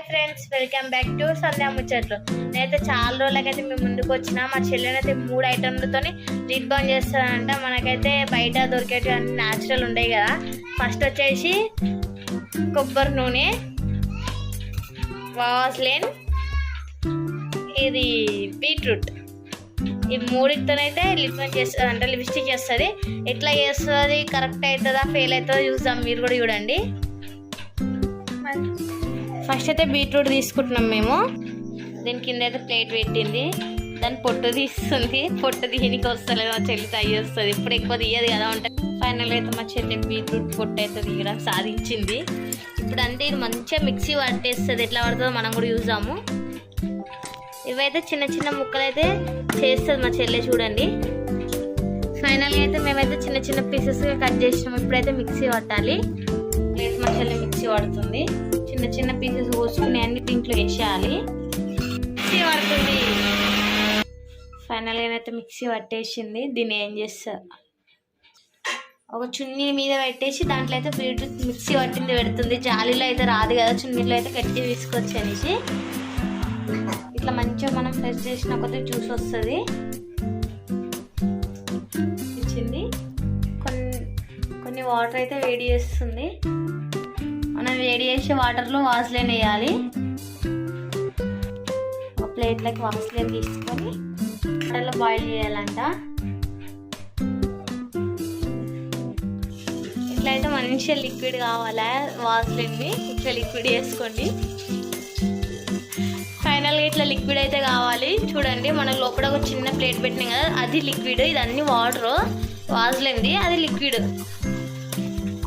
Hi friends welcome back to Sandhya ముచ్చట్లు. నేనైతే చాలా రోజులకైతే మేము ముందుకు వచ్చిన మా చెల్లెనైతే మూడు ఐటమ్లతో లిడ్ బాన్ చేస్తానంట మనకైతే బయట దొరికేటివి అన్ని న్యాచురల్ ఉంటాయి కదా. ఫస్ట్ వచ్చేసి కొబ్బరి నూనె వాస్లెన్ ఇది బీట్రూట్. ఈ మూడింటితోనైతే లిప్ చేస్తుంది అంటే లిప్స్టిక్ చేస్తుంది. ఎట్లా చేస్తుంది కరెక్ట్ అవుతుందా ఫెయిల్ అవుతుందా చూద్దాం. మీరు కూడా చూడండి. ఫస్ట్ అయితే బీట్రూట్ తీసుకుంటున్నాం మేము. దీని కింద అయితే ప్లేట్ పెట్టింది. దాని పొట్టు తీస్తుంది. పొట్టు తీయనికి వస్తలేదు. మా చెల్లి తయ్యి వస్తుంది ఇప్పుడు ఎక్కువ తీయదు కదా ఉంటుంది ఫైనల్ అయితే మా చెల్లి బీట్రూట్ పొట్టు అయితే తీయడం సాధించింది. ఇప్పుడు అంటే ఇది మంచిగా మిక్సీ పట్టేస్తుంది. ఎట్లా పడుతుందో మనం కూడా చూసాము ఇవైతే చిన్న చిన్న ముక్కలు అయితే చేస్తుంది మా చెల్లె చూడండి. ఫైనల్గా అయితే మేమైతే చిన్న చిన్న పీసెస్గా కట్ చేసినాం. ఇప్పుడైతే మిక్సీ పట్టాలి. లేదు మా చెల్లి మిక్సీ పడుతుంది. చిన్న చిన్న పీసెస్ కోసుకుని అన్ని దీంట్లో వేసేయాలి. మిక్సీ పడుతుంది. ఫైనల్గా అయితే మిక్సీ పట్టేసింది. దీన్ని ఏం చేస్తా? ఒక చున్నీ మీద పెట్టేసి దాంట్లో అయితే బీట్రూట్ మిక్సీ పట్టింది పెడుతుంది. జాలీలో అయితే రాదు కదా చున్నీలో అయితే గట్టి తీసుకొచ్చి అనేసి. ఇట్లా మంచిగా మనం ఫ్రెష్ చేసిన కొద్దిగా జ్యూస్ వస్తుంది. ఇచ్చింది. కొన్ని కొన్ని వాటర్ అయితే వేడి చేస్తుంది. వేడి చేసే వాటర్లో వాసలేన్ వేయాలి. ప్లేట్లకి ప్లేట్లోకి తీసుకొని వాటర్లో బాయిల్ చేయాలంట. ఇట్లయితే మంచిగా లిక్విడ్ కావాలా వాసలేన్ని? ఇట్లా లిక్విడ్ వేసుకోండి. ఫైనల్గా ఇట్లా లిక్విడ్ అయితే కావాలి. చూడండి మనం లోపల ఒక చిన్న ప్లేట్ పెట్టినాం కదా అది లిక్విడ్. ఇది అన్ని వాటర్ వాజలేంది అది లిక్విడ్.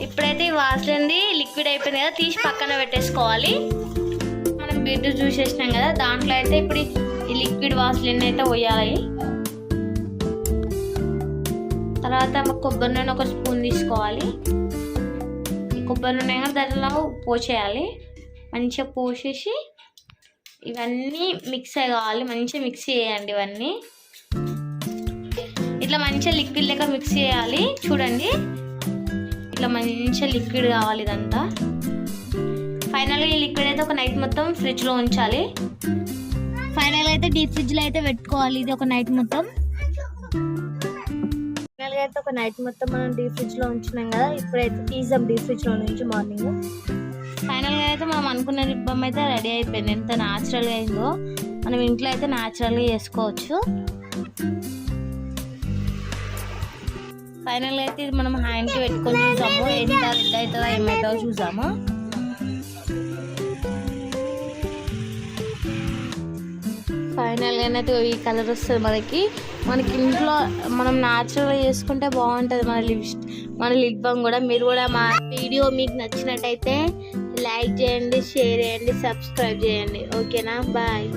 ఇప్పుడైతే ఈ వాజలేంది లిక్విడ్ అయిపోయింది కదా తీసి పక్కన పెట్టేసుకోవాలి. మనం బీట్రూట్ చూసేసినాం కదా దాంట్లో అయితే ఇప్పుడు ఈ లిక్విడ్ వాసలిన్ అయితే పోయాలి. తర్వాత కొబ్బరి నూనె ఒక స్పూన్ తీసుకోవాలి. కొబ్బరి నూనె దాంట్లో పోసేయాలి. మంచిగా పోసేసి ఇవన్నీ మిక్స్ కావాలి మంచిగా మిక్స్ చేయండి ఇవన్నీ. ఇట్లా మంచిగా లిక్విడ్ లెక్క మిక్స్ చేయాలి. చూడండి. ఇట్లా మంచిగా లిక్విడ్ కావాలి ఇదంతా ఫైనల్గా ఈ లిక్విడ్ అయితే ఒక నైట్ మొత్తం ఫ్రిడ్జ్లో ఉంచాలి. ఫైనల్గా అయితే డీప్ ఫ్రిడ్జ్లో అయితే పెట్టుకోవాలి ఇది ఒక నైట్ మొత్తం. ఫైనల్గా అయితే ఒక నైట్ మొత్తం మనం డీప్ ఫ్రిడ్జ్లో ఉంచినాం కదా ఇప్పుడైతే తీసాం డీప్ ఫ్రిడ్జ్లో నుంచి మార్నింగ్ ఫైనల్గా అయితే మనం అనుకున్న రిబ్బం అయితే రెడీ అయిపోయింది. ఎంత న్యాచురల్గా అయిందో మనం ఇంట్లో అయితే న్యాచురల్గా చేసుకోవచ్చు. ఫైనల్గా అయితే ఇది మనం హ్యాండ్కి పెట్టుకొని చూసాము. ఎంత రెడ్ అవుతుందో ఏమవుతుందో చూసాము. ఫైనల్గా అయితే ఈ కలర్ వస్తుంది మనకి. మనకి ఇంట్లో మనం న్యాచురల్గా చేసుకుంటే బాగుంటుంది మన లిప్ మన లిప్ బామ్ కూడా. మీరు కూడా మా వీడియో మీకు నచ్చినట్టయితే లైక్ చేయండి షేర్ చేయండి సబ్స్క్రైబ్ చేయండి. ఓకేనా బాయ్